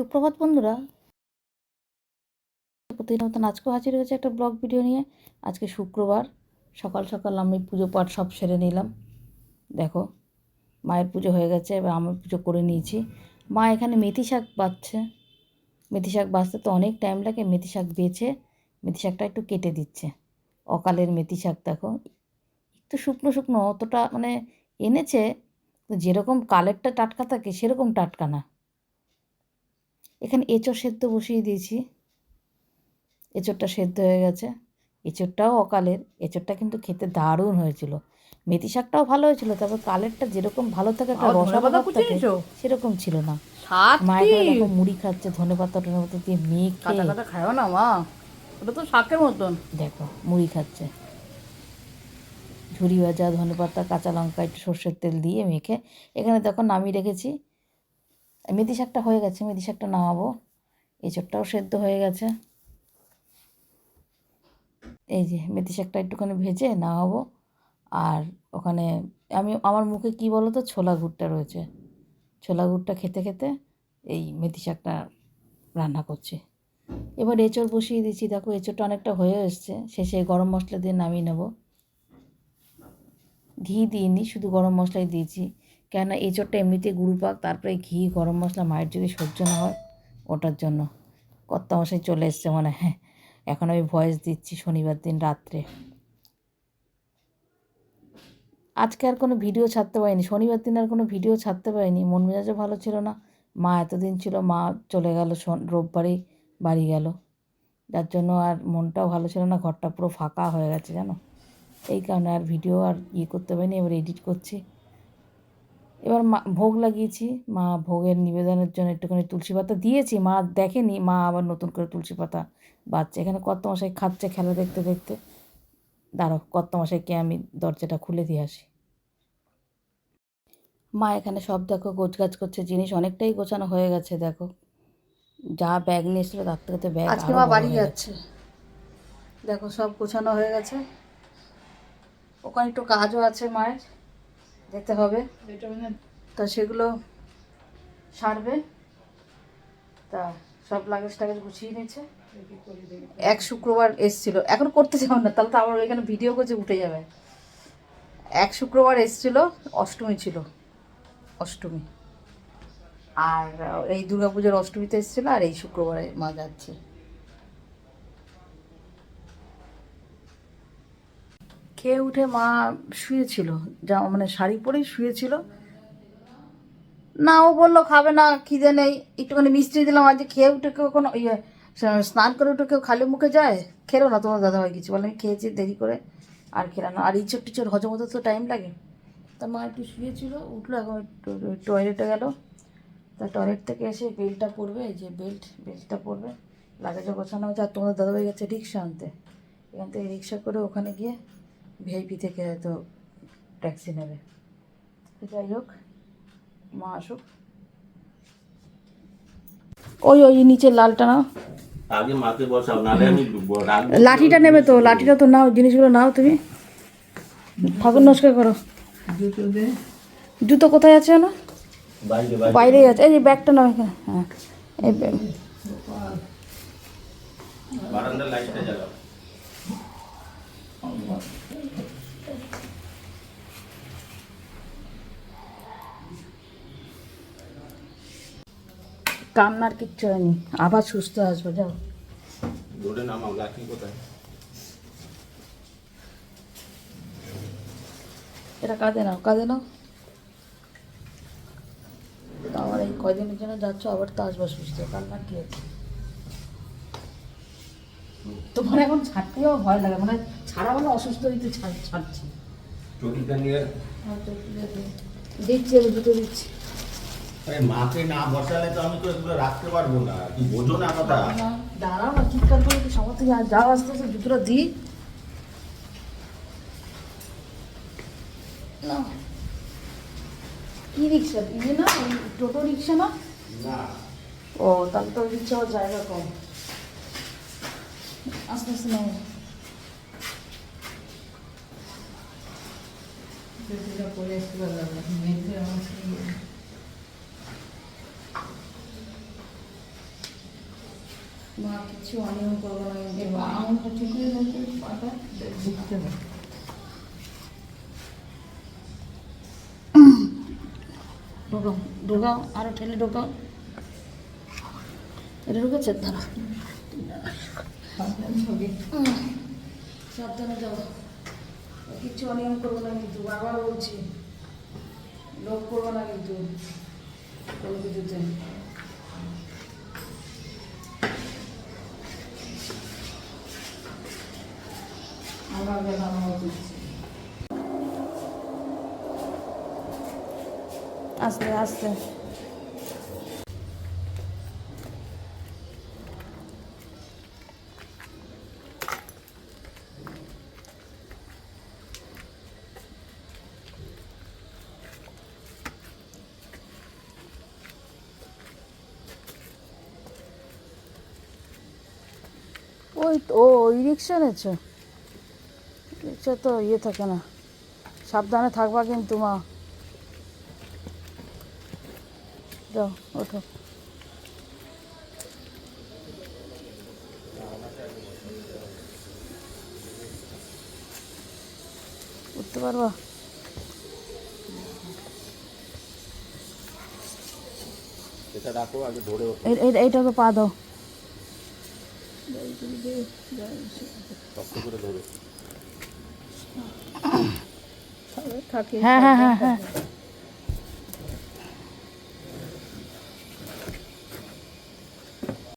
সুপ্রভাত বন্ধুরা। প্রতিদিন মতন আজকেও হাজির হয়েছে একটা ব্লগ ভিডিও নিয়ে। আজকে শুক্রবার, সকাল সকাল আমি পুজো পাঠ সব সেরে নিলাম। দেখো, মায়ের পুজো হয়ে গেছে, এবার আমি পুজো করে নিয়েছি। মা এখানে মেথি শাক বাচ্ছে মেথি শাক বাছতে তো অনেক টাইম লাগে, মেথি শাক বেছে, মেথি শাকটা একটু কেটে দিচ্ছে। অকালের মেথি শাক দেখো, একটু শুকনো শুকনো, অতটা মানে এনেছে যেরকম কালেরটা টাটকা থাকে, সেরকম টাটকা না। এখানে এঁচড় সেদ্ধ বসিয়ে দিয়েছি। এঁচড়টা সেদ্ধ হয়ে গেছে। এঁচড়টাও অকালের। এঁচড়টা কিন্তু খেতে দারুণ হয়েছিল। মেথি শাকটাও ভালো হয়েছিল তবে কালেরটা যেরকম ভালো থাকে একটা রসা ভাব থাকে সেরকম ছিল না। সাত মা কি এখানে দেখো মুড়ি খাচ্ছে ধনে পাতা দিয়ে মেখে। কাটা খাও না মা। ওটা তো শাকের মতন। দেখো মুড়ি খাচ্ছে। ঝুরি ভাজা ধনে পাতা কাঁচা লঙ্কা একটু সর্ষের তেল দিয়ে মেখে। এখানে দেখো নামিয়ে রেখেছি। মেথি শাকটা হয়ে গেছে মেথি শাকটা নামাবো। এঁচড়টাও সেদ্ধ হয়ে গেছে। এই যে মেথি শাকটা একটুখানি ভেজে নামাবো। আর ওখানে আমি, আমার মুখে কী বলো তো ছোলা গুড়টা রয়েছে। ছোলা গুড়টা খেতে খেতে এই মেথি শাকটা রান্না করছি। এবার এঁচড় বসিয়ে দিচ্ছি। দেখো, এঁচড়টা অনেকটা হয়ে এসছে। শেষে গরম মশলা দিয়ে নামিয়ে নেব। ঘি দিইনি, শুধু গরম মশলাই দিয়েছি। কেননা এঁচড়টা এমনিতে গুঁড়ো পাক তারপরে ঘি, গরম মশলা, মায়ের যদি সহ্য না হয় ওটার জন্য। কর্তা মশাই চলে এসছে মানে হ্যাঁ এখন আমি ভয়েস দিচ্ছি শনিবার দিন রাত্রে। আজকে আর কোনো ভিডিও ছাড়তে পারিনি, শনিবার দিন আর কোনো ভিডিও ছাড়তে পারিনি, মন মেজাজও ভালো ছিল না। মা এতদিন ছিল, মা চলে গেল রোববারেই বাড়ি গেল। যার জন্য আর মনটাও ভালো ছিল না, ঘরটা পুরো ফাঁকা হয়ে গেছে, জানো? এই কারণে আর ভিডিও আর ইয়ে করতে পারিনি, এবার এডিট করছি। এবার মা ভোগ লাগিয়েছি। মা ভোগের নিবেদনের জন্য একটুখানি তুলসী পাতা দিয়েছি। মা দেখেনি মা আবার নতুন করে তুলসী পাতা বাচ্চা এখানে কত মশাই খাচ্ছে খেলা দেখতে দেখতে। দাঁড়ো কত মশাইকে আমি দরজাটা খুলে দিয়ে আসি। মা এখানে সব দেখো গোছগাছ করছে জিনিস অনেকটাই গোছানো হয়ে গেছে দেখো। যা ব্যাগ নিয়ে এসেছিল তার থেকে তো ব্যাগ আজকে মা বাড়ি যাচ্ছে। দেখো সব গোছানো হয়ে গেছে। ওখানে একটু কাজও আছে মায়ের। যেতে হবে। তা সেগুলো সারবে। তা সব লাগেজ টাগেজ গুছিয়ে নিয়েছে। এক শুক্রবার এসছিল। এখন করতে যাব না তাহলে তো আমার ওইখানে ভিডিও করছে উঠে যাবে। এক শুক্রবার এসছিল অষ্টমী ছিল। অষ্টমী। আর এই দুর্গাপুজোর অষ্টমীতে এসেছিল আর এই শুক্রবারে মা যাচ্ছে। খেয়ে উঠে মা শুয়েছিল, যা মানে শাড়ি পরেই শুয়েছিল। না, ও বলল, খাবে না, খিদে নেই। একটুখানি মিষ্টি দিলাম, আজকে খেয়ে উঠে কেউ কোনো ইয়ে স্নান করে উঠে কেউ খালি মুখে যায়? খেলো না তোমার দাদা হয় কিছু? বলে, আমি খেয়েছি, দেরি করে আর খেলাম আর ইচড় টিচড় হজম হতে তো টাইম লাগে। তা মা একটু শুয়েছিল, উঠল, এখন টয়লেটে গেল। তা টয়লেট থেকে এসে বেল্টটা পরবে যে বেল্ট বেল্টটা পরবে। লাগেজও গোছানো হচ্ছে আর তোমার দাদাভাই গেছে রিক্সা আনতে। এখান থেকে রিক্সা করে ওখানে গিয়ে ভিআইপি থেকে হয়তো ট্যাক্সি নেবে। যাই হোক মা আসুক। ওই ওই নিচের লালটা নাও। আগে মাকে বসাও নাহলে আমি লাঠিটা নেবে তো লাঠিটা তো নাও জিনিসগুলো নাও তুমি। ঠাকুর নমস্কার করো। জুতো কোথায় আছে না বাইরে বাইরে। বাইরেই আছে। এই যে ব্যাগটা নাও এখানে। হ্যাঁ এই ব্যাগ। বারান্দার লাইটটা জ্বালাও। কান্নার কিচ্ছু হয়নি। আবার সুস্থ আসব যাও। রোডে নামাও লাঠি কোথায়? এটা কাঁদে নাও কাঁদে নাও। আবার এই কয়দিনের জন্য যাচ্ছ আবার তো আসবা সুস্থ। কান্নার কি আছে? তোমার এখন ছাড়তেও ভয় লাগে মানে ছাড়া মানে অসুস্থ হইতে ছাড় ছাড়ছি। দিচ্ছি আমি দুটো দিচ্ছি। আরে মাকে না বসালে তো আমি তো এগুলো রাখতে পারব না। কি বোঝো না কথা? দাঁড়াও না চিৎকার করে কি সমস্ত যাও আস্তে আস্তে জুতোটা দিই। না। কি রিক্সা? ইয়ে না টোটো রিক্সা না? না। ও তাহলে তো রিক্সা হওয়ার জায়গা কম। আস্তে আস্তে নাও পরে আসতে মা কিছু অনিয়ম করব না কিন্তু মা। আঙুলটা ঠিক হয়ে গেছে পাটা ঢুকতে হবে ঢোকাও ঢোকাও আরও ঠেলে ঢোকাও। এটা ঢুকেছে? সাবধানে সাবধানে যাও। কিছু অনিয়ম করব না কিন্তু বারবার বলছি লোভ করব না কিন্তু কোনো কিছুতে। আমার বেলা উচিত আস্তে আস্তে। ওই তো ওই রিক্সা নেছো। রিক্সা তো ইয়ে থাকে না। সাবধানে থাকবা কিন্তু মা। যাও ওঠো। উঠতে পারবা? এটা রাখো আগে ধরে ওঠো। এই- এই- পা দাও। শক্ত করে ধরে। থাকে হ্যাঁ হ্যাঁ হ্যাঁ হ্যাঁ